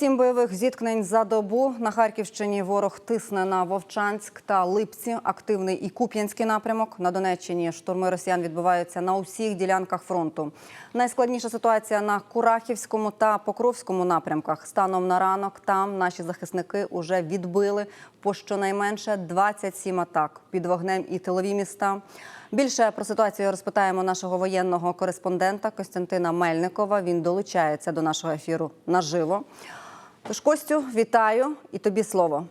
Сім бойових зіткнень за добу на Харківщині ворог тисне на Вовчанськ та Липці. Активний і Куп'янський напрямок. На Донеччині штурми росіян відбуваються на усіх ділянках фронту. Найскладніша ситуація на Курахівському та Покровському напрямках. Станом на ранок там наші захисники уже відбили по щонайменше 27 атак під вогнем і тилові міста. Більше про ситуацію розпитаємо нашого воєнного кореспондента Костянтина Мельникова. Він долучається до нашого ефіру наживо. Тож, Костю, вітаю і тобі слово.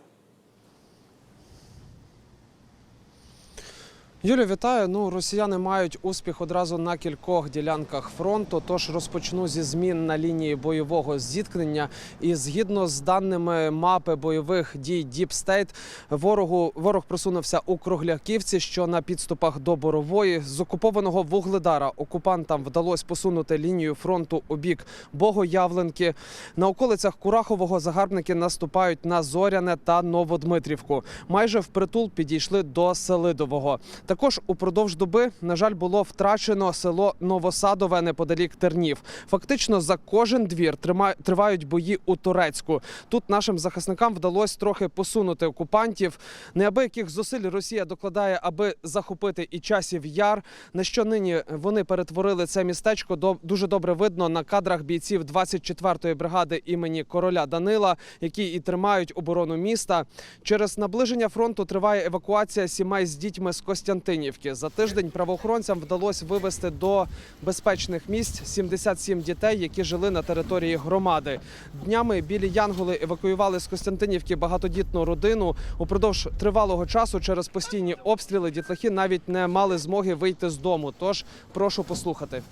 Юлю, вітаю. Ну, росіяни мають успіх одразу на кількох ділянках фронту. Тож розпочну зі змін на лінії бойового зіткнення. І згідно з даними мапи бойових дій State, ворогу ворог просунувся у Кругляківці, що на підступах до Борової. З окупованого вугледара окупантам вдалося посунути лінію фронту у бік Богоявленки. На околицях Курахового загарбники наступають на Зоряне та Новодмитрівку. Майже впритул підійшли до Селидового. Також упродовж доби, на жаль, було втрачено село Новосадове неподалік Тернів. Фактично за кожен двір тривають бої у Турецьку. Тут нашим захисникам вдалося трохи посунути окупантів. Неабияких зусиль Росія докладає, аби захопити і часів яр. На що нині вони перетворили це містечко дуже добре видно на кадрах бійців 24-ї бригади імені короля Данила, які і тримають оборону міста. Через наближення фронту триває евакуація сімей з дітьми з Костянтинівки. За тиждень правоохоронцям вдалося вивезти до безпечних місць 77 дітей, які жили на території громади. Днями білі янголи евакуювали з Костянтинівки багатодітну родину. Упродовж тривалого часу через постійні обстріли дітлахи навіть не мали змоги вийти з дому. Тож прошу послухати.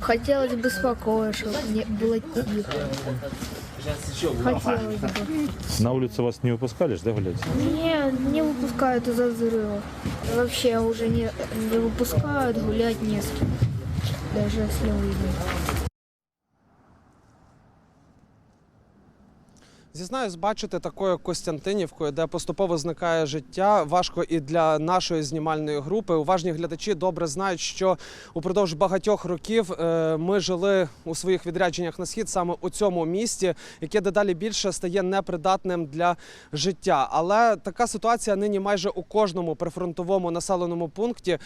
Хотелось бы спокойно, чтобы не было тихо. Хотелось бы. На улицу вас не выпускали, ж, да, гулять? Не, не выпускают из-за взрыва. Вообще уже не, не выпускают, гулять не с кем. Даже если выйдем. Зізнаюсь, бачити такою Костянтинівкою, де поступово зникає життя, важко і для нашої знімальної групи. Уважні глядачі добре знають, що упродовж багатьох років е, ми жили у своїх відрядженнях на схід саме у цьому місті, яке дедалі більше стає непридатним для життя. Але така ситуація нині майже у кожному прифронтовому населеному пункті.